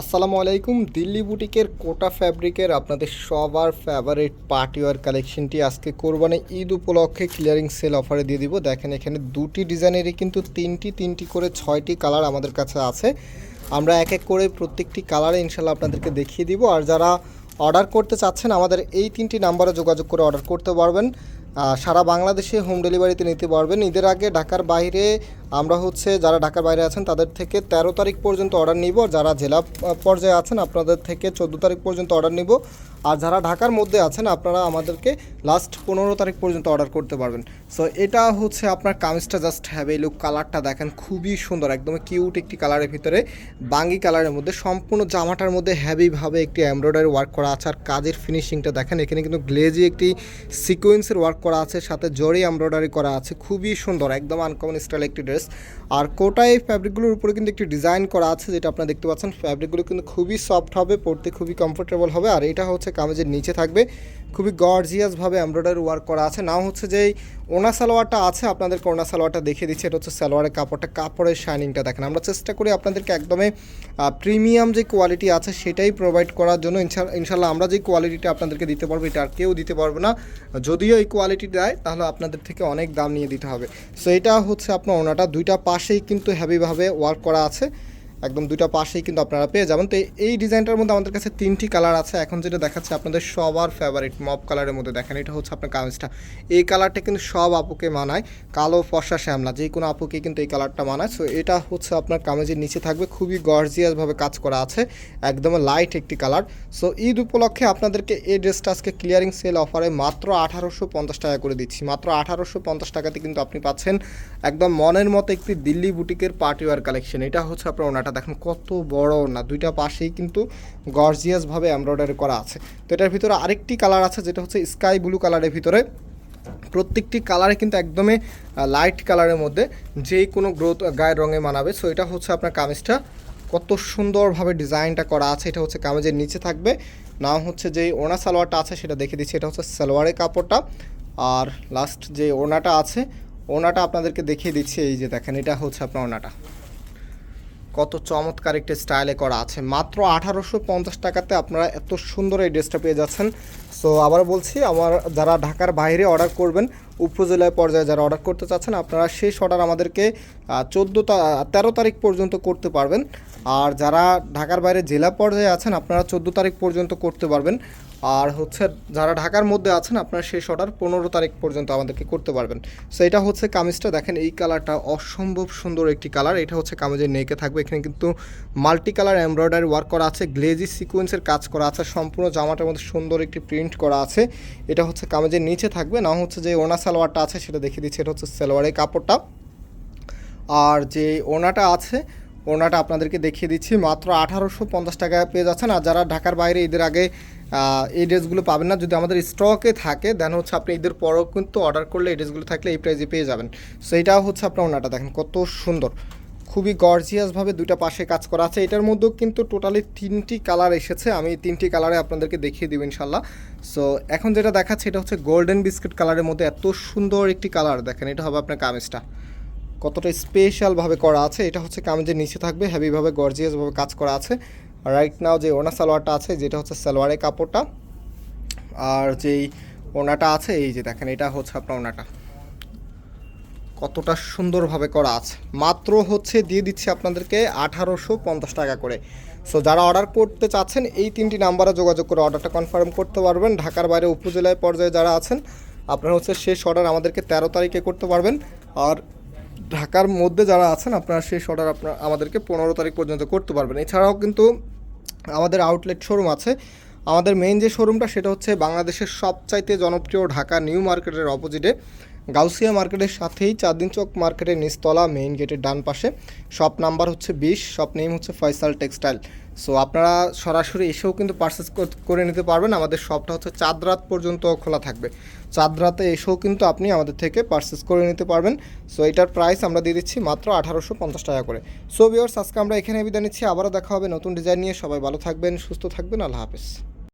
আসসালামু আলাইকুম। দিল্লি বুটিকের কোটা ফ্যাব্রিকের আপনাদের সবার ফেভারিট পার্টিওয়ার কালেকশনটি আজকে কোরবানি ঈদ উপলক্ষে ক্লিয়ারিং সেল অফারে দিয়ে দিব। দেখেন এখানে দুটি ডিজাইনেরই কিন্তু তিনটি তিনটি করে ছয়টি কালার আমাদের কাছে আছে। আমরা এক এক করে প্রত্যেকটি কালারে ইনশাল্লাহ আপনাদেরকে দেখিয়ে দিব। আর যারা অর্ডার করতে চাচ্ছেন, আমাদের এই তিনটি নাম্বারে যোগাযোগ করে অর্ডার করতে পারবেন। সারা বাংলাদেশে হোম ডেলিভারিতে নিতে পারবেন। ঈদের আগে ঢাকার বাইরে আমরা হচ্ছে যারা ঢাকার বাইরে আছেন, তাদের থেকে তেরো তারিখ পর্যন্ত অর্ডার নিব। যারা জেলা পর্যায়ে আছেন, আপনাদের থেকে চোদ্দ তারিখ পর্যন্ত অর্ডার নিব। আর যারা ঢাকার মধ্যে আছেন, আপনারা আমাদেরকে লাস্ট পনেরো তারিখ পর্যন্ত অর্ডার করতে পারবেন। সো এটা হচ্ছে আপনার কামিজটা জাস্ট হ্যাভ এই লুক কালারটা দেখেন, খুবই সুন্দর, একদম কিউট একটি কালারের ভিতরে, বাঙ্গি কালারের মধ্যে, সম্পূর্ণ জামাটার মধ্যে হ্যাভিভাবে একটি এমব্রয়ডারি ওয়ার্ক করা আছে, আর কাজের ফিনিশিংটা দেখেন, এখানে কিন্তু গ্লেজি একটি সিকোয়েন্সের ওয়ার্ক করা আছে, সাথে জরি এমব্রয়ডারি করা আছে, খুবই সুন্দর, একদম আনকমন স্টাইল একটি ড্রেস আর কোটায় ফ্যাব্রিকগুলোর উপরে কিন্তু একটি ডিজাইন করা আছে, যেটা আপনারা দেখতে পাচ্ছেন ফ্যাব্রিকগুলো কিন্তু খুবই সফট হবে, পরতে খুবই কমফোর্টেবল হবে, আর এটা হচ্ছে কামেজের নিচে থাকবে। খুবই গর্জিয়াসভাবে এমব্রয়ডারি ওয়ার্ক করা আছে। নাও হচ্ছে যে ওনা সালোয়ারটা আছে, আপনাদেরকে ওনা সালোয়ারটা দেখিয়ে দিচ্ছে। এটা হচ্ছে সালোয়ারের কাপড়টা, কাপড়ের শাইনিংটা দেখেন। আমরা চেষ্টা করি আপনাদেরকে একদমই প্রিমিয়াম যে কোয়ালিটি আছে সেটাই প্রোভাইড করার জন্য। ইনশা- ইনশাল্লাহ আমরা যে কোয়ালিটিটা আপনাদেরকে দিতে পারব, এটা আর কেউ দিতে পারবে না। যদিও এই কোয়ালিটি দেয়, তাহলে আপনাদের থেকে অনেক দাম নিয়ে দিতে হবে। সো এটা হচ্ছে আপনার ওনাটা। দুইটা পাশেই কিন্তু হ্যাভিভাবে ওয়ার্ক করা আছে। একদম দুইটা পাশেই কিন্তু আপনারা পেয়ে যাবেন। তো এই ডিজাইনটার মধ্যে আমাদের কাছে তিনটি কালার আছে। এখন যেটা দেখাচ্ছে আপনাদের সবার ফেভারিট মপ কালারের মধ্যে দেখেন, এটা হচ্ছে আপনার কামিজটা। এই কালারটা কিন্তু সব আপুকে মানায়, কালো, ফর্সা, শ্যামলা, যে কোনো আপুকে কিন্তু এই কালারটা মানায়। সো এটা হচ্ছে আপনার কামিজের নিচে থাকবে, খুবই গর্জিয়াসভাবে কাজ করা আছে, একদম লাইট একটি কালার সো ঈদ উপলক্ষে আপনাদেরকে এই ড্রেসটা আজকে ক্লিয়ারিং সেল অফারে মাত্র আঠারোশো পঞ্চাশ টাকা করে দিচ্ছি। মাত্র আঠারোশো পঞ্চাশ টাকাতে কিন্তু আপনি পাচ্ছেন একদম মনের মতো একটি দিল্লি বুটিকের পার্টিওয়ার কালেকশন এটা হচ্ছে আপনার ওনাটা দেখেন কত বড় না, দুইটা পাশেই কিন্তু গর্জিয়াসভাবে এমব্রয়ডারি করা আছে। তো এটার ভিতরে আরেকটি কালার আছে, যেটা হচ্ছে স্কাই ব্লু কালারের ভিতরে। প্রত্যেকটি কালারে কিন্তু একদমই লাইট কালারের মধ্যে যেই কোনো গ্রোথ গায়ের রঙে মানাবে। সো এটা হচ্ছে আপনার কামিজটা। কত সুন্দরভাবে ডিজাইনটা করা আছে। এটা হচ্ছে কামিজের নিচে থাকবে। না হচ্ছে যে ওনা সালোয়ারটা আছে, সেটা দেখে দিচ্ছি। এটা হচ্ছে সালোয়ারের কাপড়টা। আর লাস্ট যে ওনাটা আছে ওনাটা আপনাদেরকে দেখিয়ে দিচ্ছি। এই যে দেখেন, এটা হচ্ছে আপনার ওনাটা কত চমৎকার একটি স্টাইলে করা আছে। মাত্র আঠারোশো পঞ্চাশ টাকাতে আপনারা এত সুন্দর এই ড্রেসটা পেয়ে যাচ্ছেন। সো আবার বলছি, আমার যারা ঢাকার বাইরে অর্ডার করবেন, উপজেলায় পর্যায়ে যারা অর্ডার করতে চাচ্ছেন, আপনারা শেষ অর্ডার আমাদেরকে চোদ্দ তেরো তারিখ পর্যন্ত করতে পারবেন। আর যারা ঢাকার বাইরে জেলা পর্যায়ে আছেন, আপনারা চোদ্দ তারিখ পর্যন্ত করতে পারবেন। আর হচ্ছে যারা ঢাকার মধ্যে আছেন, আপনারা শেষ অর্ডার পনেরো তারিখ পর্যন্ত আমাদেরকে করতে পারবেন। সো এটা হচ্ছে কামিজটা। দেখেন, এই কালারটা অসম্ভব সুন্দর একটি কালার। এটা হচ্ছে কামিজের নেকে থাকবে। এখানে কিন্তু মাল্টি কালার এমব্রয়ডারি ওয়ার্ক করা আছে, গ্লেজি সিকোয়েন্সের কাজ করা আছে, সম্পূর্ণ জামাটার মধ্যে সুন্দর একটি প্রিন্ট করা আছে। এটা হচ্ছে কামিজের নিচে থাকবে। না হচ্ছে যে ওনা সালোয়ারটা আছে, সেটা দেখিয়ে দিচ্ছি। এটা হচ্ছে সালোয়ারের কাপড়টা। আর যে ওনাটা আছে, ওনাটা আপনাদেরকে দেখিয়ে দিচ্ছি। মাত্র আঠারোশো পঞ্চাশ টাকা পেয়ে যাচ্ছেন। আর যারা ঢাকার বাইরে, ঈদের আগে এই ড্রেসগুলো পাবেন না। যদি আমাদের স্টকে থাকে দেন হচ্ছে আপনি ঈদের পরও কিন্তু অর্ডার করলে এই ড্রেসগুলো থাকলে এই প্রাইজে পেয়ে যাবেন। সো এটাও হচ্ছে আপনার ওনাটা, দেখেন কত সুন্দর। খুবই গর্জিয়াসভাবে দুইটা পাশে কাজ করা আছে। এটার মধ্যেও কিন্তু টোটালি তিনটি কালার এসেছে। আমি তিনটি কালারে আপনাদেরকে দেখিয়ে দিব ইনশাল্লাহ সো এখন যেটা দেখাচ্ছে, এটা হচ্ছে গোল্ডেন বিস্কিট কালারের মধ্যে এত সুন্দর একটি কালার দেখেন এটা হবে আপনার কামিজটা। কতটা স্পেশালভাবে করা আছে। এটা হচ্ছে কামিজের নিচে থাকবে হ্যাভিভাবে গর্জিয়াসভাবে কাজ করা আছে। রাইট নাও যে ওনা সালোয়ারটা আছে, যেটা হচ্ছে সালোয়ারের কাপড়টা, আর যেই ওনাটা আছে, এই যে দেখেন, এটা হচ্ছে আপনার ওনাটা কতটা সুন্দরভাবে করা আছে। মাত্র হচ্ছে দিয়ে দিচ্ছি আপনাদেরকে আঠারোশো পঞ্চাশ টাকা করে। সো যারা অর্ডার করতে চাচ্ছেন, এই তিনটি নাম্বারে যোগাযোগ করে অর্ডারটা কনফার্ম করতে পারবেন। ঢাকার বাইরে উপজেলায় পর্যায়ে যারা আছেন, আপনারা হচ্ছে শেষ অর্ডার আমাদেরকে তেরো তারিখে করতে পারবেন। আর ঢাকার মধ্যে যারা আছেন, আপনারা শেষ অর্ডার আপনার আমাদেরকে পনেরো তারিখ পর্যন্ত করতে পারবেন। এছাড়াও কিন্তু আমাদের আউটলেট শোরুম আছে। আমাদের মেইন যে শোরুমটা সেটা হচ্ছে বাংলাদেশের সবচাইতে জনপ্রিয় ঢাকা নিউ মার্কেটের অপোজিটে গাউসিয়া মার্কেটের সাথেই চাঁদিন চক মার্কেটের নিচতলা মেইন গেটের ডান পাশে। শপ নাম্বার হচ্ছে বিশ শপ নেম হচ্ছে ফয়সাল টেক্সটাইল সো আপনারা সরাসরি এসেও কিন্তু পারচেস করে নিতে পারবেন। আমাদের শপটা হচ্ছে চাঁদ রাত পর্যন্ত খোলা থাকবে। চাঁদ রাতে এসেও কিন্তু আপনি আমাদের থেকে পারচেস করে নিতে পারবেন। সো এটার প্রাইস আমরা দিয়ে দিচ্ছি মাত্র আঠারোশো পঞ্চাশ টাকা করে। সো বিয়ার্স আজকে আমরা এখানে বিদায় নিচ্ছি। আবারও দেখা হবে নতুন ডিজাইন নিয়ে। সবাই ভালো থাকবেন, সুস্থ থাকবেন। আল্লাহ হাফেজ।